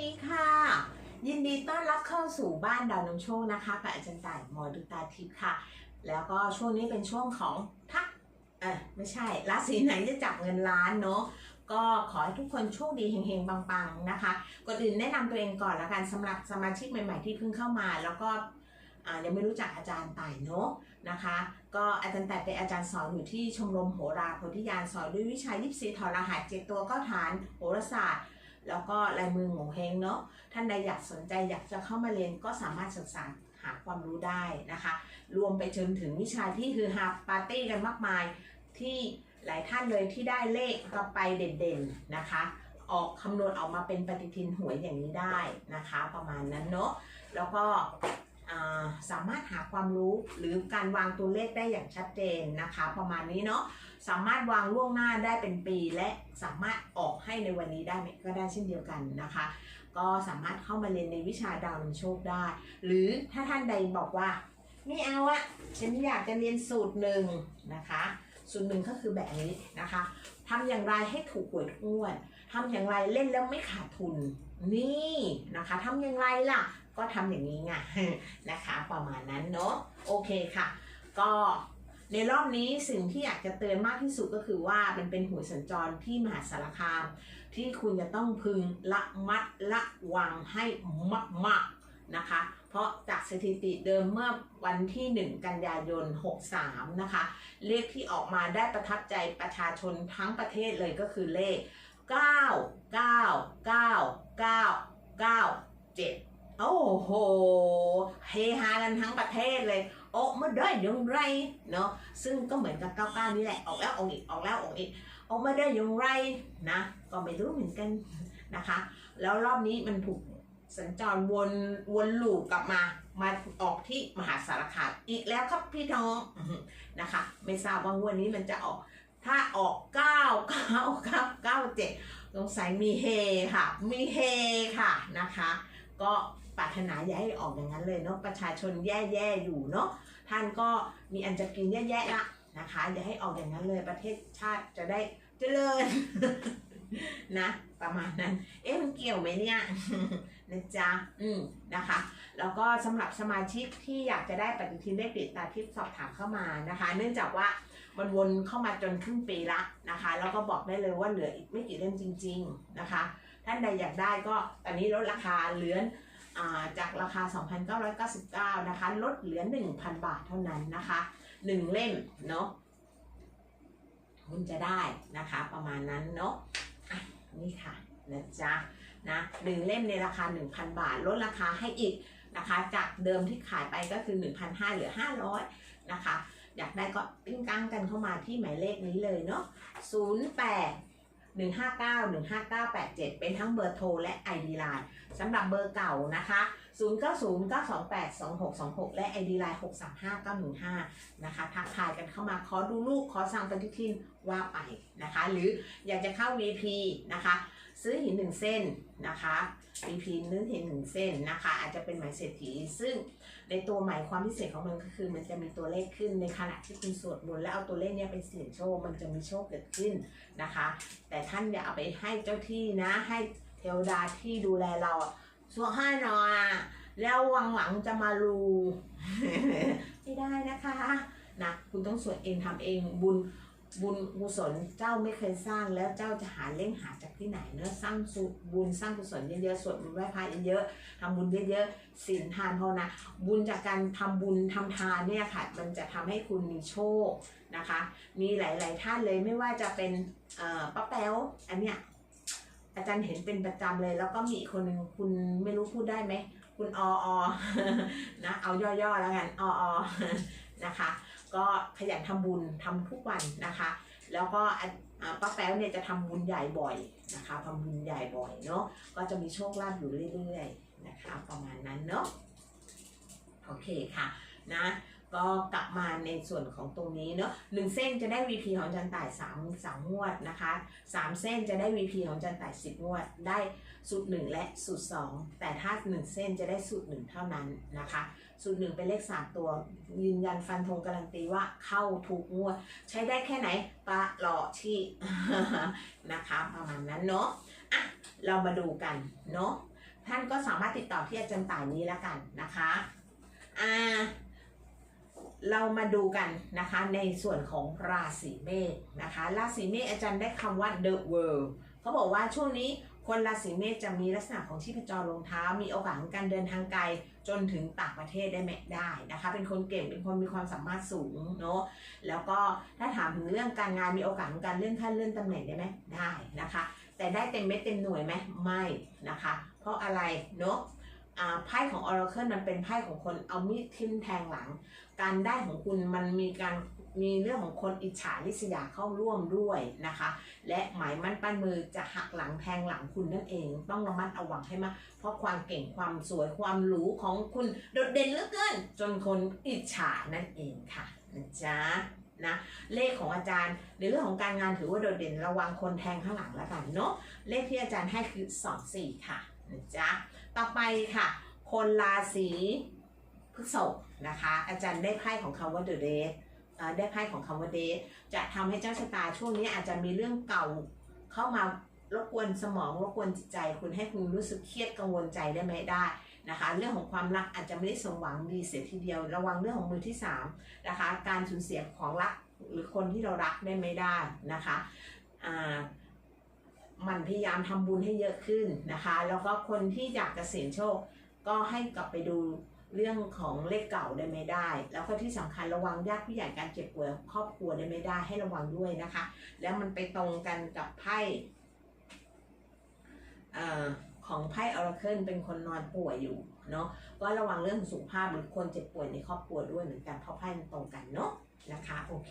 ดีค่ะ ยินดีต้อนรับเข้าสู่บ้านดาวนำโชคนะคะกับอาจารย์ต่ายหมอดูตาทิพย์ค่ะ แล้วก็ช่วงนี้เป็นช่วงของทักเออไม่ใช่ราศีไหนจะจับเงินล้านเนาะก็ขอให้ทุกคนโชคดีเฮงๆปังๆนะคะก่อนอื่นแนะนำตัวเองก่อนละกันสำหรับสมาชิกใหม่ๆที่เพิ่งเข้ามา แล้วก็ยังไม่รู้จักอาจารย์ต่ายเนาะนะคะ ก็อาจารย์แต่เป็นอาจารย์สอนอยู่ที่ชมรมโหราโพธิญาณสอนด้วยวิชายิปซีถอดรหัสเจ็ดตัวก้าฐานโหราศาสตร์ แล้วก็ลายมือโงเฮงเนาะท่านใดอยากสนใจอยากจะเข้ามาเรียนก็สามารถศึกษาหาความรู้ได้นะคะ รวมไปจนถึงวิชาที่คือฮาปาร์ตี้กันมากมาย ที่หลายท่านเลยที่ได้เลขก็ไปเด่นๆนะคะ ออกคำนวณออกมาเป็นปฏิทินหวยอย่างนี้ได้นะคะ ประมาณนั้นเนาะแล้วก็ สามารถหาความรู้หรือการวางตัวเลขได้อย่างชัดเจนนะคะ ประมาณนี้เนาะสามารถวางล่วงหน้าได้เป็นปี และสามารถออกให้ในวันนี้ได้ก็ได้เช่นเดียวกันนะคะ ก็สามารถเข้ามาเรียนในวิชาดาวนำโชคได้ หรือถ้าท่านใดบอกว่าไม่เอาอะฉันอยากจะเรียนสูตรหนึ่งนะคะสูตรหนึ่งก็คือแบบนี้นะคะทำอย่างไรให้ถูกหวยทุกงวดทำอย่างไรเล่นแล้วไม่ขาดทุนนี่นะคะทำอย่างไรล่ะ ก็ทำอย่างนี้ไงนะคะประมาณนั้นเนาะโอเคค่ะ ก็ในรอบนี้สิ่งที่อยากจะเตือนมากที่สุดก็คือว่ามันเป็นหวสัญจรที่มหาสารคาม ที่คุณจะต้องพึงละมัดละวังให้มากๆนะคะ เพราะจากสถิติเดิมเมื่อวันที่ 1 กันยายน 63 นะคะ เลขที่ออกมาได้ประทับใจประชาชนทั้งประเทศเลยก็คือเลข 9 9 9 9 9 7 โอ้โห เฮฮากันทั้งประเทศเลยออกมาได้อย่างไรเนาะ ซึ่งก็เหมือนกับ99นี่แหละ ออกแล้วออกอีก ออกแล้วออกอีก ออกมาได้อย่างไรนะ ก็ไม่รู้เหมือนกันนะคะ แล้วรอบนี้มันถูกสัญจรวนวนลูปกลับมา มาออกที่มหาสารคามอีกแล้วครับพี่น้องนะคะ ไม่ทราบว่างวดนี้มันจะออก ถ้าออก 9 9 9 9 7สงสัยมีเฮค่ะ มีเฮค่ะนะคะ ก็ปรารถนาอย่าให้ออกอย่างนั้นเลยเนาะประชาชนแย่ๆอยู่เนาะท่านก็มีอันจะกินแย่ๆละนะคะอย่าให้ออกอย่างนั้นเลยประเทศชาติจะได้เจริญนะประมาณนั้น เอ๊ะมันเกี่ยวไหมเนี่ยนะจ๊ะอืมนะคะ แล้วก็สำหรับสมาชิกที่อยากจะได้ปฏิทินเลขติดตาทิพย์สอบถามเข้ามานะคะ เนื่องจากว่ามันวนเข้ามาจนครึ่งปีละนะคะ แล้วก็บอกได้เลยว่าเหลืออีกไม่กี่เล่มจริง ๆนะคะ ท่านใดอยากได้ก็ตอนนี้ลดราคาเหลืออ่าจากราคา 2,999 นะคะ ลดเหลือ 1,000 บาทเท่านั้นนะคะ 1 เล่มเนาะคุณจะได้นะคะประมาณนั้นเนาะะนี่ค่ะนะจ๊ะนะหนึ่งเล่มในราคา 1,000 บาท ลดราคาให้อีกนะคะ จากเดิมที่ขายไปก็คือ 1,500เหลือ 500 นะคะ อยากได้ก็ปิ้งกังกันเข้ามาที่หมายเลขนี้เลยเนาะ08 159 15987 เป็นทั้งเบอร์โทรและ ID Line สำหรับเบอร์เก่านะคะ 090 928 2626 และ ID Line 635 915 นะคะ ทักทายกันเข้ามาขอดูลูกขอสั่งปฏิทินว่าไปนะคะ หรืออยากจะเข้า VP นะคะ ซื้อหินหนึ่งเส้นนะคะ VP เนื้อหินหนึ่งเส้นนะคะ อาจจะเป็นหมายเศรษฐี ซึ่งในตัวหมายความพิเศษของมันก็คือ มันจะมีตัวเลขขึ้นในขณะที่คุณสวดมนต์แล้วเอาตัวเลขเนี้ยไปเสี่ยงโชค มันจะมีโชคเกิดขึ้นนะคะ แต่ท่านอย่าเอาไปให้เจ้าที่นะให้เทวดาที่ดูแลเราสวดให้หนอยอะแล้ววังหลังจะมารูไม่ได้นะคะนะคุณต้องสวดเองทำเองบุญ บุญกุศลเจ้าไม่เคยสร้างแล้วเจ้าจะหาเล่งหาจากที่ไหนเนอะสร้างสุบุญสร้างกุศลเยอะๆสวดมนต์ไหว้พระเยอะๆทำบุญเยอะๆศีลทานภาวนาบุญจากการทำบุญทำทานเนี่ยค่ะมันจะทำให้คุณมีโชคนะคะ มีหลาย ๆ ท่านเลยไม่ว่าจะเป็นป้าแป๊วอันเนี้ยอาจารย์เห็นเป็นประจำเลย แล้วก็มีคนหนึ่งคุณไม่รู้พูดได้ไหมคุณอออนะเอาย่อๆแล้วกันอออนะคะ ก็ขยันทำบุญทำทุกวันนะคะ แล้วก็ป้าแป๊วเนี่ยจะทำบุญใหญ่บ่อยนะคะทำบุญใหญ่บ่อยเนาะก็จะมีโชคลาภอยู่เรื่อยๆนะคะประมาณนั้นเนาะโอเคค่ะนะก็กลับมาในส่วนของตรงนี้เนาะหนึ่งเส้นจะได้ VP ของจันต่ายสามสามงวดนะคะสามเส้นจะได้ VP ของจันต่ายสิบงวด ได้สูตรหนึ่งและสูตรสองแต่ถ้าหนึ่งเส้นจะได้สูตรหนึ่งเท่านั้นนะคะ สูตรหนึ่งเป็นเลขสามตัว ยืนยันฟันธงการันตีว่าเข้าถูกงวด ใช้ได้แค่ไหนปะหล่อที่นะคะ ประมาณนั้นเนาะอะเรามาดูกันเนาะท่านก็สามารถติดต่อที่อาจารย์ต่ายนี้แล้วกันนะคะอ่าเรามาดูกันนะคะในส่วนของราศีเมษนะคะ ราศีเมษอาจารย์ได้คำว่า the world เขาบอกว่าช่วงนี้ คนราศีเมษจะมีลักษณะของชีพจรลงเท้า มีโอกาสการเดินทางไกลจนถึงต่างประเทศได้ไหมได้นะคะ เป็นคนเก่งเป็นคนมีความสามารถสูงเนาะแล้วก็ถ้าถามถึงเรื่องการงานมีโอกาสของการเลื่อนขั้นเลื่อนตำแหน่งได้ไหมได้นะคะ แต่ได้เต็มเม็ดเต็มหน่วยไหมไม่นะคะ เพราะอะไรเนาะอ่าไพ่ของ Oracle มันเป็นไพ่ของคนเอามีดทิ่มแทงหลัง การได้ของคุณมันมีการ มีเรื่องของคนอิจฉาริษยาเข้าร่วมด้วยนะคะ และหมายมั่นปั้นมือจะหักหลังแทงหลังคุณนั่นเอง ต้องระมัดระวังให้มากเพราะความเก่งความสวยความหรูของคุณโดดเด่นเหลือเกิน จนคนอิจฉานั่นเองค่ะนะจ๊ะนะเลขของอาจารย์ในเรื่องของการงานถือว่าโดดเด่นระวังคนแทงข้างหลังแล้วกันเนาะเลขที่อาจารย์ให้คือ 2 4 ค่ะนะจ๊ะต่อไปค่ะ คนราศีพฤษภนะคะ อาจารย์ได้ไพ่ของคำว่า the dead เอ่อได้ไพ่ของคำว่า dead จะทำให้เจ้าชะตาช่วงนี้อาจจะมีเรื่องเก่าเข้ามารบกวนสมองรบกวนจิตใจ คุณให้คุณรู้สึกเครียดกังวลใจได้ไหมได้นะคะ เรื่องของความรักอาจจะไม่ได้สมหวังดีเสียทีเดียว ระวังเรื่องของมือที่สามนะคะการสูญเสียของรักหรือคนที่เรารักได้ไม่ได้นะคะอ่ามันพยายามทำบุญให้เยอะขึ้นนะคะ แล้วก็คนที่อยากจะเสี่ยงโชคก็ให้กลับไปดู เรื่องของเลขเก่าได้ไม่ได้ แล้วก็ที่สำคัญระวังญาติผู้ใหญ่การเจ็บป่วยครอบครัวได้ไม่ได้ให้ระวังด้วยนะคะ แล้วมันไปตรงกันกับไพ่ของไพ่ออร์เคิลเป็นคนนอนป่วยอยู่เนาะก็ระวังเรื่องสุขภาพหรือคนเจ็บป่วยในครอบครัวด้วยเหมือนกันเพราะไพ่มันตรงกันเนาะนะคะโอเค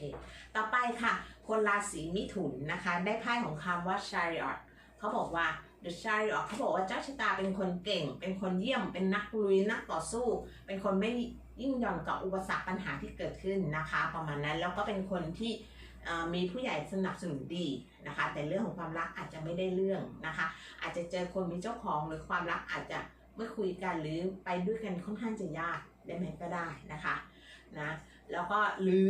ต่อไปค่ะ คนราศีมิถุนนะคะ ได้ไพ่ของคำว่า chariot เขาบอกว่า The chariot เขาบอกว่าเจ้าชะตาเป็นคนเก่ง เป็นคนเยี่ยม เป็นนักลุยนักต่อสู้ เป็นคนไม่ยิ่งย่อนกับอุปสรรคปัญหาที่เกิดขึ้นนะคะ ประมาณนั้นแล้วก็เป็นคนที่มีผู้ใหญ่สนับสนุนดีนะคะ แต่เรื่องของความรักอาจจะไม่ได้เรื่องนะคะ อาจจะเจอคนมีเจ้าของหรือความรักอาจจะไม่คุยกันหรือไปด้วยกันค่อนข้างจะยากได้ไหมก็ได้นะคะนะแล้วก็หรือ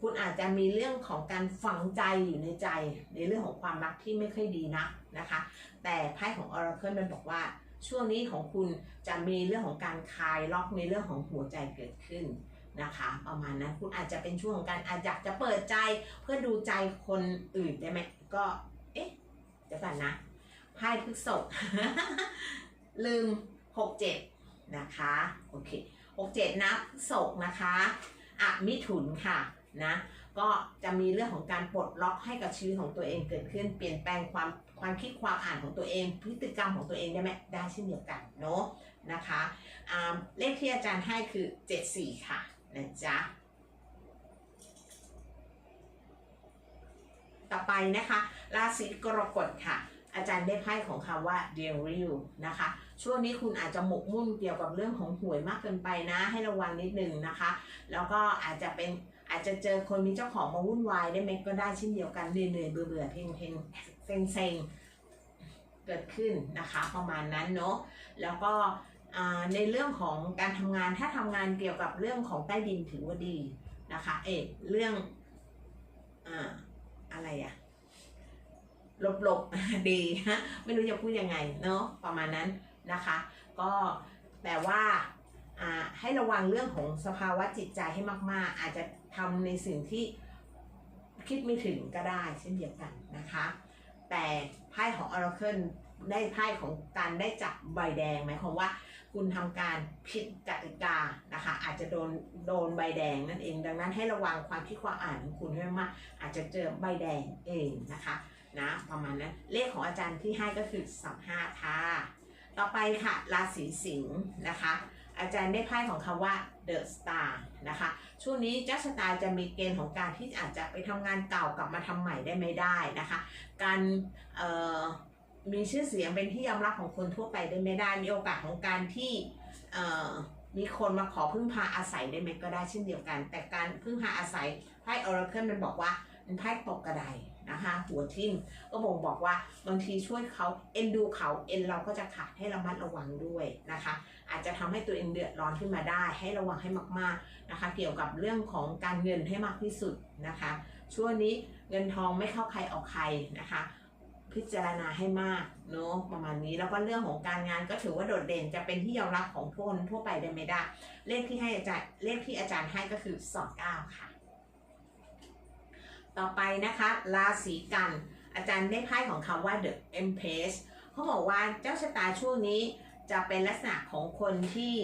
คุณอาจจะมีเรื่องของการฝังใจอยู่ในใจ ในเรื่องของความรักที่ไม่ค่อยดีนักนะคะ แต่ไพ่ของ Oracle มันบอกว่า ช่วงนี้ของคุณจะมีเรื่องของการคลายล็อกในเรื่องของหัวใจเกิดขึ้นนะคะประมาณนั้นคุณอาจจะเป็นช่วงของการอาจอยากจะเปิดใจเพื่อดูใจคนอื่นได้ไหมก็เอ๊ะเดี๋ยวก่อนนะไพ่พฤษภลืมหกเจ็ดนะคะโอเคหกเจ็ดนะพฤษภนะคะอะมิถุนค่ะ นะก็จะมีเรื่องของการปลดล็อกให้กับชีวิตของตัวเองเกิดขึ้น เปลี่ยนแปลงความความคิดความอ่านของตัวเอง พฤติกรรมของตัวเองได้ไหมได้เช่นเดียวกันเนาะนะคะเลขที่อาจารย์ให้คือ 74 ค่ะนะจ๊ะต่อไปนะคะ ราศีกรกฎค่ะ อาจารย์ได้ไพ่ของคำว่า d e a r i l นะคะ ช่วงนี้คุณอาจจะหมกมุ่นเกี่ยวกับเรื่องของหวยมากเกินไปนะ ให้ระวังนิดนึงนะคะ แล้วก็อาจจะเป็น อาจจะเจอคนมีเจ้าของมาวุ่นวายได้ไหมก็ได้เช่นเดียวกันเหนื่อยๆเบื่อเพลงเพลงเซ็งเซ็งเกิดขึ้นนะคะประมาณนั้นเนาะแล้วก็ในเรื่องของการทำงานถ้าทำงานเกี่ยวกับเรื่องของใต้ดินถือว่าดีนะคะเอะเรื่องอ่าอะไรอะหลบหลบๆดีฮะไม่รู้จะพูดยังไงเนาะประมาณนั้นนะคะ ก็แต่ว่า ให้ระวังเรื่องของสภาวะจิตใจให้มาก ๆ อาจจะทำในสิ่งที่คิดไม่ถึงก็ได้เช่นเดียวกันนะคะ แต่ไพ่ของ Oracle ได้ไพ่ของการได้จับใบแดงหมายความว่า คุณทำการผิดกติกานะคะ อาจจะโดนโดนใบแดงนั่นเอง ดังนั้นให้ระวังความคิดความอ่านของคุณให้มากอาจจะเจอใบแดงเองนะคะนะประมาณนั้นเลขของอาจารย์ที่ให้ก็คือสามห้าค่ะต่อไปค่ะราศีสิงห์นะคะ อาจารย์ได้ไพ่ของคำว่า The Star นะคะ ช่วงนี้เจ้าชะตาจะมีเกณฑ์ของการที่อาจจะไปทำงานเก่ากลับมาทำใหม่ได้ไม่ได้นะคะ การมีชื่อเสียงเป็นที่ยอมรับของคนทั่วไปได้ไม่ได้ มีโอกาสของการที่มีคนมาขอพึ่งพาอาศัยได้ไหมก็ได้เช่นเดียวกัน แต่การพึ่งพาอาศัยไพ่ Oracle มันบอกว่าเป็นไพ่ตกกระได นะคะ หัวทิ่มก็บ่งบอกว่าบางทีช่วยเขาเอ็นดูเขาเอ็นเราก็จะขาดให้ระมัดระวังด้วยนะคะ อาจจะทำให้ตัวเองเดือดร้อนขึ้นมาได้ ให้ระวังให้มากๆนะคะ เกี่ยวกับเรื่องของการเงินให้มากที่สุดนะคะ ช่วงนี้เงินทองไม่เข้าใครออกใครนะคะพิจารณาให้มากเนาะประมาณนี้แล้วก็เรื่องของการงานก็ถือว่าโดดเด่นจะเป็นที่ยอมรับของทุกคนทั่วไปได้ไม่ได้ เลขที่ให้อาจารย์เลขที่อาจารย์ให้ก็คือสองเก้าค่ะ ต่อไปนะคะ ราศีกัน อาจารย์ได้ไพ่ของคำว่า the empress เขาบอกว่าเจ้าชะตาช่วงนี้จะเป็นลักษณะของคนที่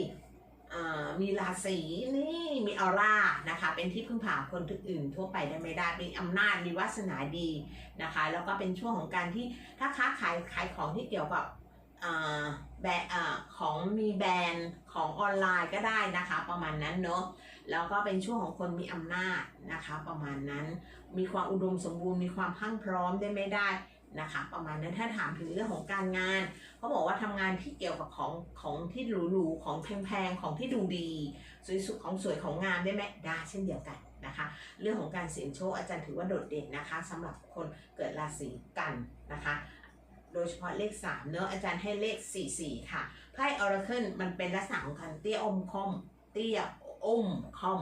มีราศีนี่มีออร่านะคะเป็นที่พึ่งพาคนอื่นทั่วไปได้ไม่ได้มีอำนาจมีวาสนาดีนะคะ แล้วก็เป็นช่วงของการที่ถ้าค้าขายขายของที่เกี่ยวกับ แบรนด์อ่อของมีแบรนด์ของออนไลน์ก็ได้นะคะ ประมาณนั้นเนาะแล้วก็เป็นช่วงของคนมีอำนาจนะคะ ประมาณนั้นมีความอุดมสมบูรณ์มีความพรั่งพร้อมได้ไม่ได้นะคะ ประมาณนั้นถ้าถามถึงเรื่องของการงานเขาบอกว่าทำงานที่เกี่ยวกับของของที่หรูๆของแพงๆของที่ดูดี สวยสุของสวยของงามได้ไหมได้เช่นเดียวกันนะคะ เรื่องของการเสี่ยงโชคอาจารย์ถือว่าโดดเด่นนะคะสำหรับคนเกิดราศีกันนะคะ โดยเฉพาะเลข 3 เนอะอาจารย์ให้เลข 44 ค่ะ ไพ่ออร์เคิลมันเป็นลักษณะของการเตี้ยอมคอม เตี้ยอมคอม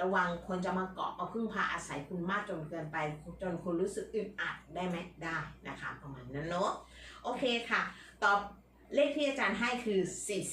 ระวังคนจะมาเกาะมาพึ่งพาอาศัยคุณมากจนเกินไป จนคุณรู้สึกอึดอัดได้ไหมได้นะคะประมาณนั้นเนอะโอเคค่ะตอบเลขที่อาจารย์ให้คือ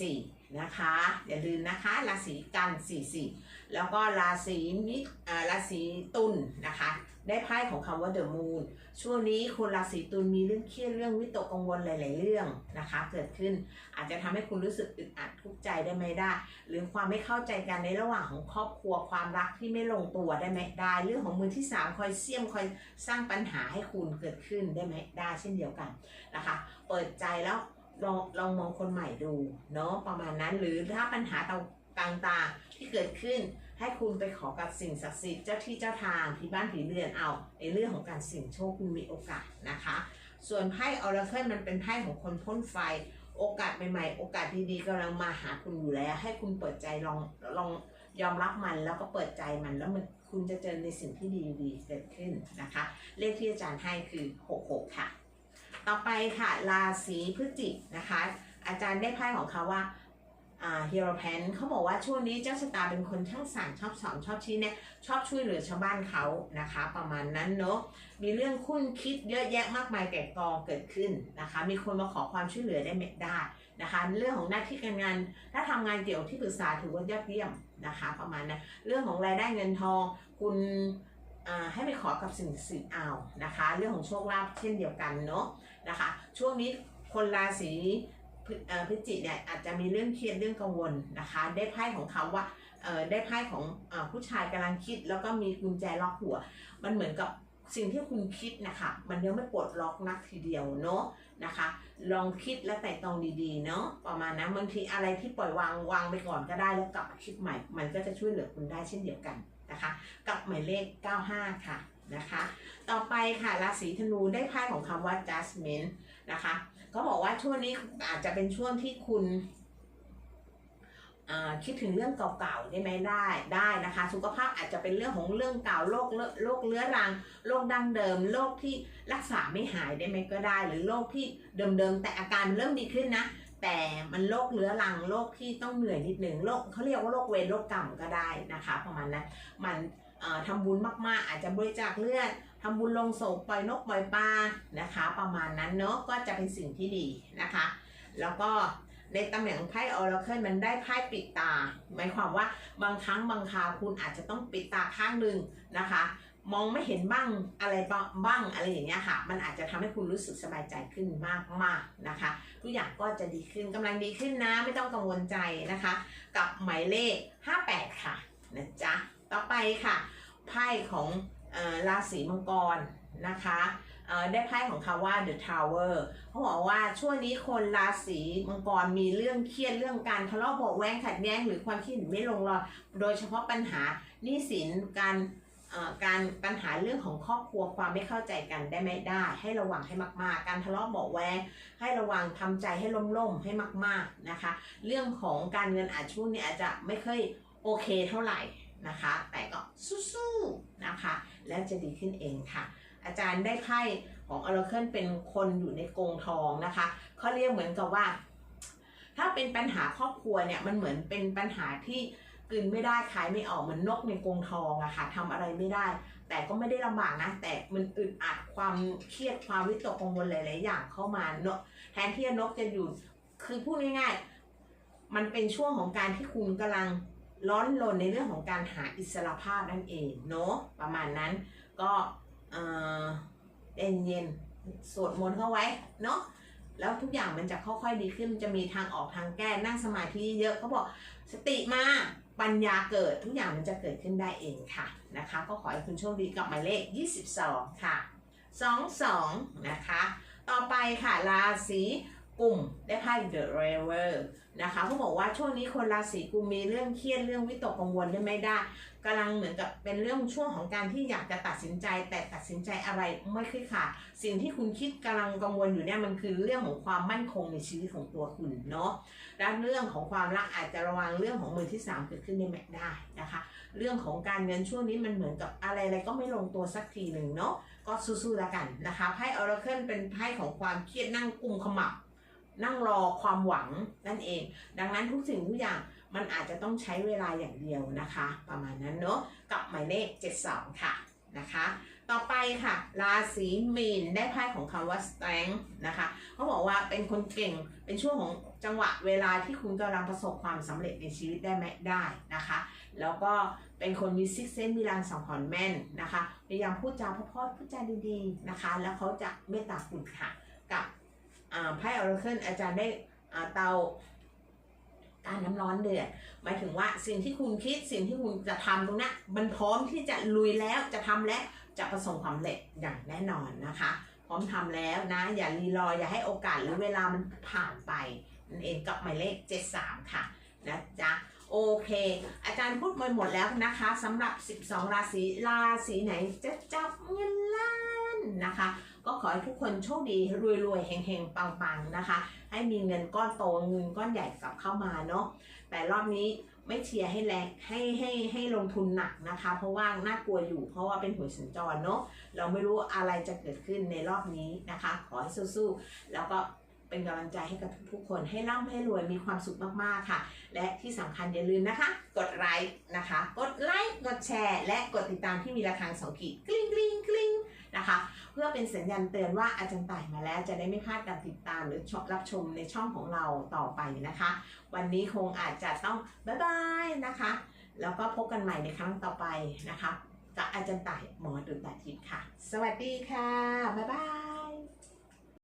44 นะคะ อย่าลืมนะคะราศีกัน 44 แล้วก็ราศีมิถุอ่าราศีตุลนะคะ ได้ไพ่ของคำว่า the moon ช่วงนี้คนราศีตุลมีเรื่องเครียดเรื่องวิตกกังวลหลาย ๆ เรื่องนะคะ เกิดขึ้นอาจจะทำให้คุณรู้สึกอึดอัดทุกข์ใจได้ไหมได้ หรือความไม่เข้าใจกันในระหว่างของครอบครัวความรักที่ไม่ลงตัวได้ไหมได้ เรื่องของมือที่สามคอยเสี่ยมคอยสร้างปัญหาให้คุณเกิดขึ้นได้ไหมได้เช่นเดียวกันนะคะ เปิดใจแล้วลองลองมองคนใหม่ดูเนาะประมาณนั้นหรือถ้าปัญหา ต่างๆ ที่เกิดขึ้นให้คุณไปขอกับสิ่งศักดิ์สิทธิ์เจ้าที่เจ้าทางที่บ้านผีเรือนเอาในเรื่องของการเสี่ยงโชคคุณมีโอกาสนะคะ ส่วนไพ่ออร์เคิลมันเป็นไพ่ของคนพ่นไฟ โอกาสใหม่ๆ โอกาสดีๆกำลังมาหาคุณอยู่แล้ว ให้คุณเปิดใจลองลองยอมรับมันแล้วก็เปิดใจมันแล้วมันคุณจะเจอในสิ่งที่ดีๆเกิดขึ้นนะคะ เลขที่อาจารย์ให้คือ 66 ค่ะ ต่อไปค่ะราศีพฤศจิกนะคะ อาจารย์ได้ไพ่ของเขาว่า ฮีโร่แพนเขาบอกว่าช่วงนี้เจ้าชะตาเป็นคนช่างสั่งชอบสอนชอบชี้แนะชอบช่วยเหลือชาวบ้านเขานะคะ ประมาณนั้นเนาะมีเรื่องคุ้นคิดเยอะแยะมากมายแก่กองเกิดขึ้นนะคะ มีคนมาขอความช่วยเหลือได้ไม่ได้นะคะ เรื่องของหน้าที่การงาน ถ้าทำงานเกี่ยวที่ปรึกษาถือว่ายอดเยี่ยมนะคะ ประมาณนั้นเรื่องของรายได้เงินทอง คุณให้ไปขอกับสิ่งสิทธิ์เอานะคะ เรื่องของโชคลาภเช่นเดียวกันเนาะนะคะ ช่วงนี้คนราศี พฤศจิกเนี่ยอาจจะมีเรื่องเครียดเรื่องกังวลนะคะ ได้ไพ่ของเขาว่าได้ไพ่ของอผู้ชายกำลังคิด แล้วก็มีกุญแจล็อกหัว มันเหมือนกับสิ่งที่คุณคิดนะคะ มันยังไม่ปลดล็อกนักทีเดียวเนาะนะคะ ลองคิดและแต่ตองดีๆเนาะประมาณนั้นบางทีอะไรที่ปล่อยวางวางไปก่อนก็ได้แล้วกลับมาคิดใหม่ มันก็จะช่วยเหลือคุณได้เช่นเดียวกันนะคะกับหมายเลข 95 ค่ะนะคะ ต่อไปค่ะราศีธนูได้ไพ่ของคำว่า judgment นะคะ ก็บอกว่าช่วงนี้อาจจะเป็นช่วงที่คุณอ่าคิดถึงเรื่องเก่าๆได้ไหมได้ได้นะคะ สุขภาพอาจจะเป็นเรื่องของเรื่องเก่าโรคโรคเรื้อรังโรคดั้งเดิมโรคที่รักษาไม่หายได้ไหมก็ได้ หรือโรคที่เดิมๆแต่อาการเริ่มดีขึ้นนะ แต่มันโรคเรื้อรังโรคที่ต้องเหนื่อยนิดหนึ่งโรคเขาเรียกว่าโรคเวรโรคกรรมก็ได้นะคะประมาณนั้นมันเอ่อทำบุญมากๆ อาจจะบริจาคเลือด ทำบุญลงศพปล่อยนกปล่อยปลานะคะ ประมาณนั้นเนาะก็จะเป็นสิ่งที่ดีนะคะ แล้วก็ในตำแหน่งไพ่ออร์เคิลมันได้ไพ่ปิดตา หมายความว่าบางครั้งบางคราวคุณอาจจะต้องปิดตาข้างหนึ่งนะคะ มองไม่เห็นบ้างอะไรบ้างอะไรอย่างเงี้ยค่ะ มันอาจจะทำให้คุณรู้สึกสบายใจขึ้นมากมากนะคะ ทุกอย่างก็จะดีขึ้นกำลังดีขึ้นนะ ไม่ต้องกังวลใจนะคะ กับหมายเลข 58 ค่ะนะจ๊ะต่อไปค่ะไพ่ของ ราศีมังกรนะคะได้ไพ่ของคาว่า The Tower เขาบอกว่าช่วงนี้คนราศีมังกรมีเรื่องเครียดเรื่องการทะเลาะเบาะแว้งขัดแย้งหรือความคิดเห็นไม่ลงรอยโดยเฉพาะปัญหาหนี้สินการการปัญหาเรื่องของครอบครัวความไม่เข้าใจกันได้ไม่ได้ ให้ระวังให้มาก ๆ การทะเลาะเบาะแว้งให้ระวังทำใจให้ล่มๆให้มาก ๆนะคะ เรื่องของการเงินอาจช่วงนี้อาจจะไม่ค่อยโอเคเท่าไหร่ นะคะ แต่ก็สู้ๆนะคะ และจะดีขึ้นเองค่ะ อาจารย์ได้ไพ่ของอ r ร c เคิลเป็นคนอยู่ในกรงทองนะคะเขาเรียกเหมือนกับว่า ถ้าเป็นปัญหาครอบครัวเนี่ยมันเหมือนเป็นปัญหาที่กลืนไม่ได้ขายไม่ออกเหมือนนกในกรงทองอะค่ะทำอะไรไม่ได้ แต่ก็ไม่ได้ลำบากนะ แต่มันอึดอัดความเครียดความวิตกกังวลหลาย ๆ อย่างเข้ามาเนอะแทนที่นกจะอยู่คือพูดง่าย ๆ มันเป็นช่วงของการที่คุณกำลัง ร้อนรนในเรื่องของการหาอิสรภาพนั่นเองเนอะประมาณนั้นก็เออเย็นเย็นๆสวดมนต์เข้าไว้เนาะแล้วทุกอย่างมันจะค่อยๆดีขึ้นมันจะมีทางออกทางแก้นั่งสมาธิเยอะเขาบอกสติมาปัญญาเกิดทุกอย่างมันจะเกิดขึ้นได้เองค่ะนะคะ ก็ขอให้คุณโชคดีกับหมายเลข 22 ค่ะ 22 นะคะ ต่อไปค่ะราศี กลุ่มได้ไพ่ The River นะคะเขาบอกว่าช่วงนี้คนราศีกุมมีเรื่องเครียดเรื่องวิตกกังวลได้ไม่ได้กำลังเหมือนกับเป็นเรื่องช่วงของการที่อยากจะตัดสินใจแต่ตัดสินใจอะไรไม่ค่อยขาดสิ่งที่คุณคิดกำลังกังวลอยู่เนี่ยมันคือเรื่องของความมั่นคงในชีวิตของตัวคุณเนาะและเรื่องของความรักอาจจะระวังเรื่องของมือที่สามเกิดขึ้นในแมได้นะคะ เรื่องของการเงินช่วงนี้มันเหมือนกับอะไรอะไรก็ไม่ลงตัวสักทีหนึ่งเนาะก็สู้ๆแล้วกันนะคะไพ่ออร์เคิลเป็นไพ่ของความเครียดนั่งกุมขมับ นั่งรอความหวังนั่นเอง ดังนั้นทุกสิ่งทุกอย่างมันอาจจะต้องใช้เวลาอย่างเดียวนะคะ ประมาณนั้นเนาะกับหมายเลข 72 ค่ะนะคะ ต่อไปค่ะ ราศีมีนได้ไพ่ของคำว่า strength นะคะเขาบอกว่าเป็นคนเก่งเป็นช่วงของจังหวะเวลาที่คุณกำลังประสบความสำเร็จในชีวิตได้ไหมได้นะคะ แล้วก็เป็นคนมีซิกเซนมีรางสังหรณ์แม่นนะคะพยายามพูดจาเพราะๆพูดจาดีๆนะคะ แล้วเขาจะเมตตาคุณค่ะกับ ไพ่ออร์เคิลอาจารย์ได้เตาการน้ำร้อนเดือดหมายถึงว่าสิ่งที่คุณคิดสิ่งที่คุณจะทำตรงนี้มันพร้อมที่จะลุยแล้วจะทำและจะประสบความสำเร็จอย่างแน่นอนนะคะ พร้อมทำแล้วนะ อย่ารีรออย่าให้โอกาสหรือเวลามันผ่านไปนั่นเองกับหมายเลข 73 ค่ะนะจ๊ะโอเค อาจารย์พูดไปหมดแล้วนะคะสำหรับ 12 ราศีราศีไหนจะจับเงินล้านนะคะ ก็ขอให้ทุกคนโชคดีรวยๆเฮงๆปังๆนะคะ ให้มีเงินก้อนโตเงินก้อนใหญ่กลับเข้ามาเนาะแต่รอบนี้ไม่เชียร์ให้แรงให้ให้ให้ลงทุนหนักนะคะ เพราะว่าน่ากลัวอยู่เพราะว่าเป็นหวยสัญจรเนาะเราไม่รู้อะไรจะเกิดขึ้นในรอบนี้นะคะ ขอให้สู้ๆแล้วก็ เป็นกำลังใจให้กับทุกๆคนให้ร่ำให้รวยมีความสุขมากๆค่ะ และที่สำคัญอย่าลืมนะคะ กดไลค์นะคะ กดไลค์กดแชร์ และกดติดตามที่มีระฆังสองขีดกลิ้งกลิ้งกลิ้งนะคะ เพื่อเป็นสัญญาณเตือนว่าอาจารย์ต่ายมาแล้วจะได้ไม่พลาดการติดตามหรือรับชมในช่องของเราต่อไปนะคะ วันนี้คงอาจจะต้องบ๊ายบายนะคะ แล้วก็พบกันใหม่ในครั้งต่อไปนะคะกับอาจารย์ต่ายหมอดุลตาทิพย์ค่ะ สวัสดีค่ะบ๊ายบาย